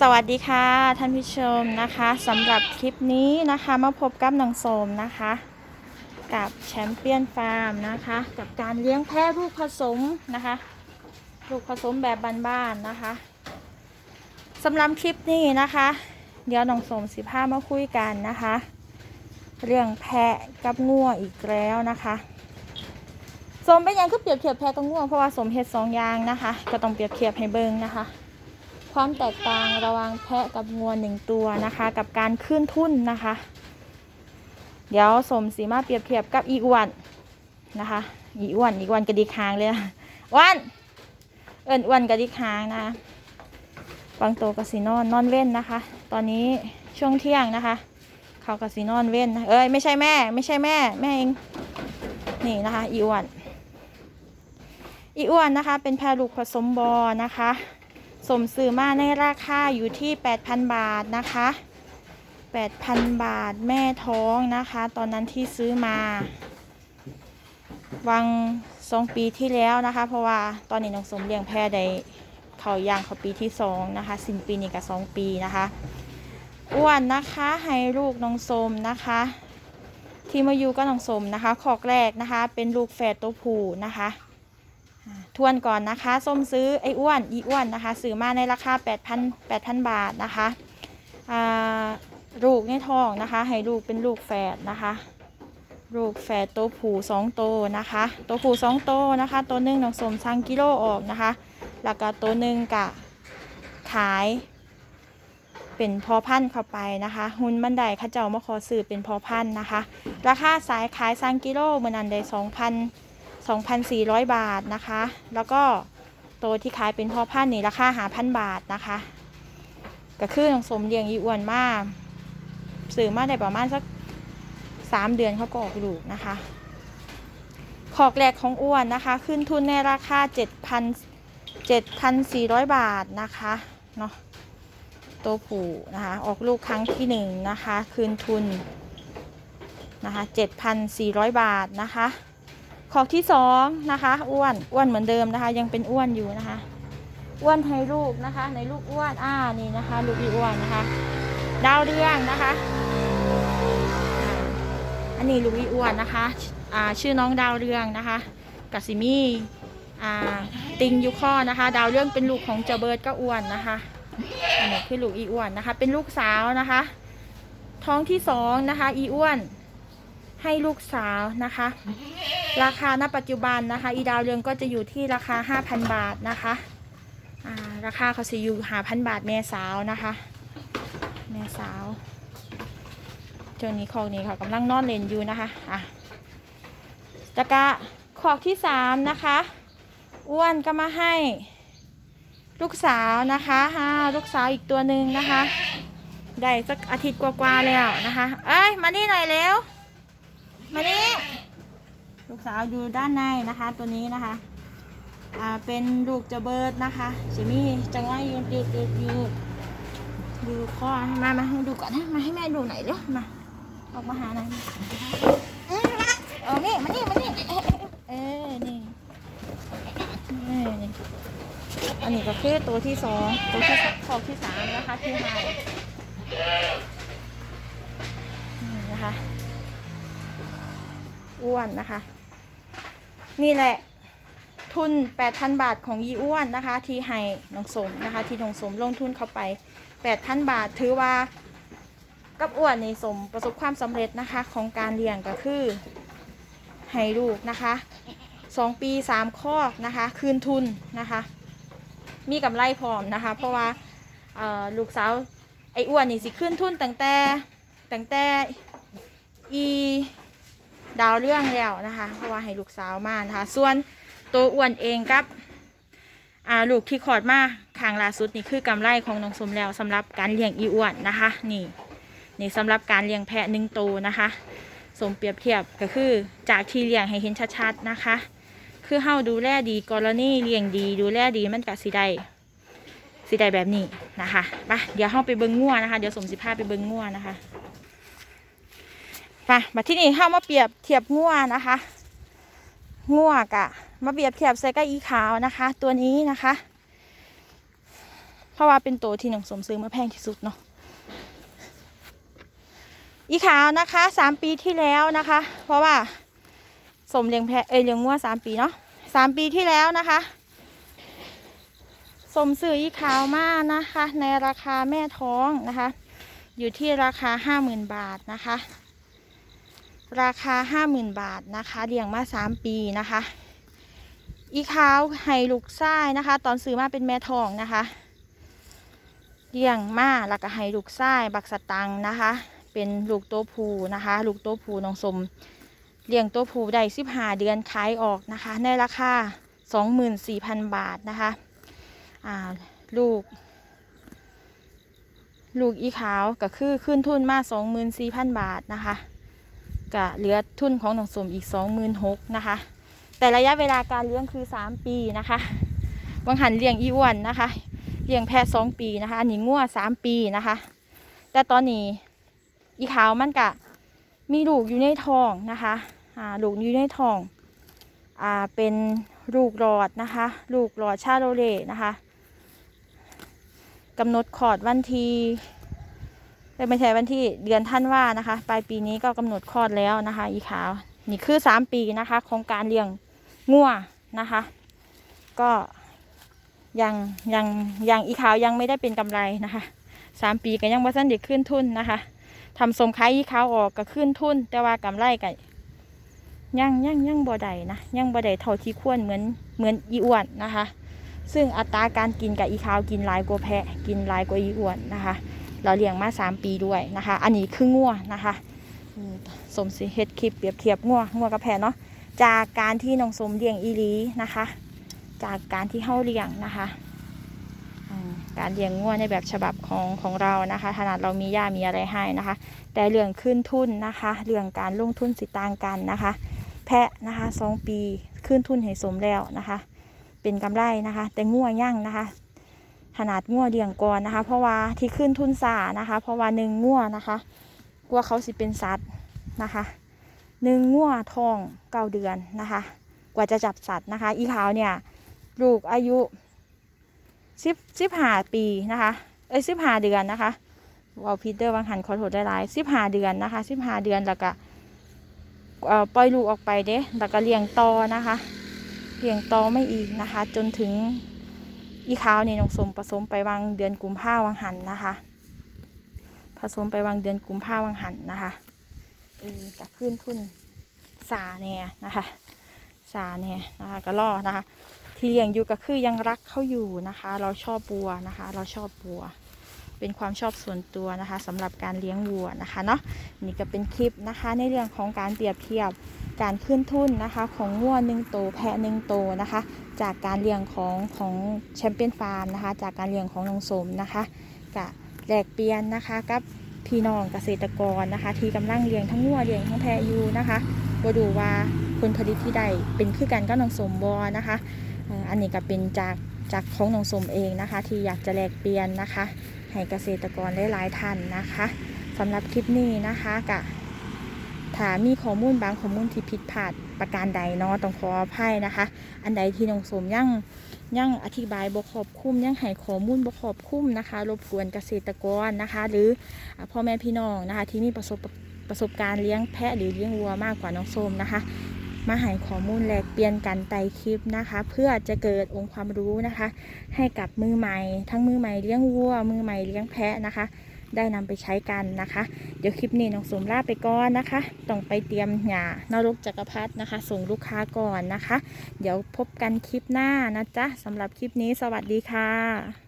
สวัสดีค่ะท่านผู้ชมนะคะสำหรับคลิปนี้นะคะมาพบกับน้องโสมนะคะ กับแชมเปี้ยนฟาร์มนะคะ กับการเลี้ยงแพะลูกผสมนะคะลูกผสมแบบบ้านๆนะคะสำหรับคลิปนี้นะคะ เดี๋ยวน้องโสมสิพามาคุยกันนะคะ เรื่องแพะกับงัวอีกแล้วนะคะสมเป็นยังคือเปรียบเทียบแพะกับงัวเพราะว่าสมเฮ็ดสองอย่างนะคะ ก็ต้องเปรียบเทียบให้เบิ่งนะคะ ความแตกต่างระหว่างแพะกับงัวหนึ่งตัวนะคะ กับการขึ้นทุนนะคะ เดี๋ยวสมสีมาเปรียบเทียบกับอีอ้วนนะคะ อีอ้วนอีอ้วนกระดิกหางเลยนะอ้วนเอิญอ้วนกระดิกหางนะบางตัวกสินอนนอนเว้นนะคะ ตอนนี้ช่วงเที่ยงนะคะเขากสินอนเว้นนะเอ้ยไม่ใช่แม่ ไม่ใช่แม่ แม่เองนี่นะคะ อีอ้วนอีอ้วนนะคะ เป็นแพะลูกผสมบอนะคะ สมซื้อมาในราคาอยู่ที่ 8,000 บาทนะคะ 8,000 บาทแม่ท้องนะคะ ตอนนั้นที่ซื้อมา วังสองปีที่แล้วนะคะ เพราะว่าตอนนี้น้องสมเลี้ยงแพะได้เขาย่างเขาปีที่สองนะคะสิ้นปีนี้กับสองปีนะคะอ้วนนะคะให้ลูกน้องสมนะคะ ที่มาอยู่ก็น้องสมนะคะขอกแรกนะคะ เป็นลูกแฝดตัวผู้นะคะ ทวนก่อนนะคะ ส้มซื้อไอ้อ้วนอีอ้วนนะคะ ซื้อมาในราคา 8,000 8,000 บาทนะคะลูกในท้องนะคะ ให้ลูกเป็นลูกแฝดนะคะ ลูกแฝดตัวผูสองตัวนะคะ ตัวผูสองตัวนะคะ ตัวหนึ่งน้องสมสั่งกิโลออกนะคะ แล้วก็ตัวหนึ่งกะขายเป็นพอพันธุ์เข้าไปนะคะ หุ่นบันไดข้าเจ้ามาขอซื้อเป็นพอพันธุ์นะคะ ราคาสายขายสั่งกิโลเมื่อนันได้2,000 2,400 บาทนะคะ แล้วก็ตัวที่ขายเป็นพ่อพันนี่ราคาหาพันบาทนะคะก็คือน้องสมเลี้ยงอีอ้วนมากซื้อมาได้ประมาณสักสามเดือนเขาก็ออกลูกนะคะขอกแรกของอ้วนนะคะ ขึ้นทุนในราคา7,000 7,400 บาทนะคะเนาะตัวผู้นะคะ ออกลูกครั้งที่หนึ่งนะคะ คืนทุนนะคะ 7,400 บาทนะคะ ขอกที่สองนะคะ อ้วนอ้วนเหมือนเดิมนะคะ ยังเป็นอ้วนอยู่นะคะ อ้วนให้ลูกนะคะ ในลูกอ้วนอ่านี่นะคะ ลูกอีอ้วนนะคะ ดาวเรืองนะคะ อันนี้ลูกอีอ้วนนะคะอ่าชื่อน้องดาวเรืองนะคะกัสิมี่อ่าติงยูข้อนะคะ ดาวเรืองเป็นลูกของเจเบิร์ดก็อ้วนนะคะอันนี้คือลูกอีอ้วนนะคะ เป็นลูกสาวนะคะ ท้องที่สองนะคะ อีอ้วน ให้ลูกสาวนะคะ ราคาณปัจจุบันนะคะ อีดาวเรืองก็จะอยู่ที่ราคา 5,000 บาทนะคะาราคาเขาจะอยู่หาพันบาทแม่สาวนะคะ แม่สาวเจ้านี้คอกนี้เขากำลังนอนเล่นอยู่นะคะอะตะกะขอกที่สามนะคะ อ้วนก็มาให้ลูกสาวนะคะอ่าลูกสาวอีกตัวหนึ่งนะคะ ได้สักอาทิตย์กว่าๆแล้วนะคะ เอ้ย มานี่หน่อยเร็ว มานี่ลูกสาวอยู่ด้านในนะคะ ตัวนี้นะคะ อ่า เป็นลูกเจะเบิร์ดนะคะจิมี่จังว่าอยู่อยู่อยู่อยู่อยู่ข้อมามาให้ดูก่อนนะมาให้แม่ดูหน่อยเร็วมา ออกมาหาหน่อยเออนี่มานี่มานี่เอ๊ะเอ๊ะนี่เออนี่อันนี้ก็คือตัวที่สองตัวที่สามขอบที่สามนะคะที่ให้นี่นะคะ อ้วนนะคะ นี่แหละทุน 8,000 บาทของยีอ้วนนะคะ ที่ให้น้องสมนะคะ ที่น้องสมลงทุนเข้าไป 8,000 บาทถือว่ากับอ้วนในสมประสบความสำเร็จนะคะของการเลี้ยงก็คือให้ลูกนะคะ2ปี3ข้อนะคะ คืนทุนนะคะ มีกำไรพร้อมนะคะ เพราะว่าลูกสาวไอ้อ้วนนี่สิขึ้นทุนตั้งแต่ตั้งแต่ ดาวเรื่องแล้วนะคะ เพราะว่าให้ลูกสาวมานะคะ ส่วนตัวอ้วนเองกับลูกที่ขอดมาคางล่าสุดนี่คือกำไรของน้องสมแล้วสำหรับการเลี้ยงอีอ้วนนะคะ นี่นี่สำหรับการเลี้ยงแพะหนึ่งตัวนะคะ สมเปรียบเทียบก็คือจากที่เลี้ยงให้เห็นชัดๆนะคะ คือเฮาดูแลดีกรณีเลี้ยงดีดูแลดีมันก็สิได้สิได้แบบนี้นะคะไปเดี๋ยวเฮาไปเบิ่งงัวนะคะ เดี๋ยวสมสิพาไปเบิ่งงัวนะคะ ไปมาที่นี่เข้ามาเปรียบเทียบงัวนะคะงัวกะมาเปรียบเทียบใส่กับอีขาวนะคะ ตัวนี้นะคะ เพราะว่าเป็นตัวที่หน้องสมซื้อมาแพงที่สุดเนาะอีขาวนะคะสามปีที่แล้วนะคะ เพราะว่าสมเลี้ยงแพะเอเลี้ยงงัวสามปีเนาะสามปีที่แล้วนะคะ สมซื้ออีขาวมานะคะ ในราคาแม่ท้องนะคะ อยู่ที่ราคาห้าหมื่นบาทนะคะ ราคาห้าหมื่นบาทนะคะเลี้ยงมาสามปีนะคะ อีขาวไห้ลูกไส้นะคะ ตอนซื้อมาเป็นแม่ทองนะคะเลี้ยงมาแล้วก็ไห้ลูกไส้บักสตังนะคะ เป็นลูกโตผูนะคะ ลูกโตผูน้องสมเลี้ยงโตผูได้สิบหาเดือนขายออกนะคะ ในราคาสองหมื่นสี่พันบาทนะคะอ่าลูกลูกอีขาวก็คือขึ้นทุนมาสองหมื่นสี่พันบาทนะคะ ก็เหลือทุนของน้องสมอีกสองหมื่นหกนะคะ แต่ระยะเวลาการเลี้ยงคือ3ปีนะคะบางหันเลี้ยงอีอ้วนนะคะเลี้ยงแพะสองปีนะคะอันนี้งัวสามปีนะคะ แต่ตอนนี้อีขาวมันกะมีลูกอยู่ในท้องนะคะอ่าลูกอยู่ในท้องอ่าเป็นลูกหลอดนะคะ ลูกหลอดชาโรเล่นะคะกำหนดคลอดวันที่ ไม่ใช่วันที่เดือนท่านว่านะคะ ปลายปีนี้ก็กำหนดคลอดแล้วนะคะ อีขาวนี่คือสามปีนะคะของการเลี้ยงงัวนะคะ ก็ยังยังยังอีขาวยังไม่ได้เป็นกำไรนะคะสามปีก็ยังบ่ทันเด็กขึ้นทุนนะคะทำสมขายอีขาวออกก็ขึ้นทุน แต่ว่ากำไรก็ยังยังยังบ่ได้นะยังบ่ได้เท่าที่ควรเหมือนเหมือนอีอ้วนนะคะ ซึ่งอัตราการกินกับอีขาวกินหลายกว่าแพะกินหลายกว่าอีอ้วนนะคะ เราเลี้ยงมาสามปีด้วยนะคะ อันนี้คืองัวนะคะอืมสมสิเฮ็ดคลิปเปรียบเทียบงัวงัวกับแพเนาะจากการที่น้องสมเลี้ยงอีลีนะคะ จากการที่เฮาเลี้ยงนะคะการเลี้ยงงัวในแบบฉบับของของเรานะคะขนาดเรามีหญ้ามีอะไรให้นะคะ แต่เรื่องขึ้นทุนนะคะ เรื่องการลงทุนสิต่างกันนะคะ แพะนะคะสองปีขึ้นทุนให้สมแล้วนะคะ เป็นกำไรนะคะ แต่งัวย่างนะคะ ขนาดงัวเลี้ยงก่อนนะคะ เพราะว่าที่ขึ้นทุนสานะคะ เพราะว่าหนึ่งงัวนะคะ กลัวเขาสิเป็นสัตว์นะคะหนึ่งงัวทองเก้าเดือนนะคะ กว่าจะจับสัตว์นะคะ อีขาวเนี่ยลูกอายุสิบสิบห้าปีนะคะเอ้ยสิบห้าเดือนนะคะวอลพีเตอร์บางหันขอโทษหลายสิบห้าเดือนนะคะสิบห้าเดือนแล้วก็เอ่อปล่อยลูกออกไปเด้แล้วก็เลี้ยงต่อนะคะเลี้ยงต่อไม่อีกนะคะ จนถึง อีขาวเนี่ยน้องสมผสมไปวางเดือนกุมภาวังหันนะคะ ผสมไปวางเดือนกุมภาวังหันนะคะเออกับพื้นทุนสาแน่นะคะสาแน่นะคะก็ล่อนะคะ ที่เลี้ยงอยู่ก็คือยังรักเขาอยู่นะคะ เราชอบบัวนะคะ เราชอบบัว เป็นความชอบส่วนตัวนะคะสำหรับการเลี้ยงวัวนะคะเนาะนี่ก็เป็นคลิปนะคะ ในเรื่องของการเปรียบเทียบการขึ้นทุนนะคะ ของงัวหนึ่งโตวแพะหนึ่งโตวนะคะ จากการเลี้ยงของของแชมเปี้ยนฟาร์มนะคะ จากการเลี้ยงของนองสมนะคะกับแหลกเปลี่ยนนะคะกับพี่น้องเกษตรกรนะคะ ที่กำลังเลี้ยงทั้งงัวเลี้ยงทั้งแพะอยู่นะคะก็ดูว่าผลผลิตที่ได้เป็นคือกันก็น้องสมบอนะคะอันนี้ก็เป็นจากจากของน้องสมเองนะคะ ที่อยากจะแลกเปลี่ยนนะคะให้เกษตรกรได้หลายท่านนะคะสำหรับคลิปนี้นะคะกะ ถ้ามีข้อมูลบางข้อมูลที่ผิดพลาดประการใดเนาะต้องขออภัยนะคะ อันใดที่น้องสมยังยังอธิบายบกครอบคลุมยังให้ข้อมูลบกครอบคลุมนะคะ รบกวนเกษตรกรนะคะ หรือพ่อแม่พี่น้องนะคะ ที่มีประสบประสบการณ์เลี้ยงแพะหรือเลี้ยงวัวมากกว่าน้องส้มนะคะ มาให้ข้อมูลแลกเปลี่ยนกันไต่คลิปนะคะ เพื่อจะเกิดองค์ความรู้นะคะ ให้กับมือใหม่ ทั้งมือใหม่เลี้ยงวัว มือใหม่เลี้ยงแพะนะคะ ได้นำไปใช้กันนะคะ เดี๋ยวคลิปนี้น้องสมลาไปก่อนนะคะ ต้องไปเตรียมหญ้านรกจักรพรรดินะคะ ส่งลูกค้าก่อนนะคะ เดี๋ยวพบกันคลิปหน้านะจ๊ะสำหรับคลิปนี้สวัสดีค่ะ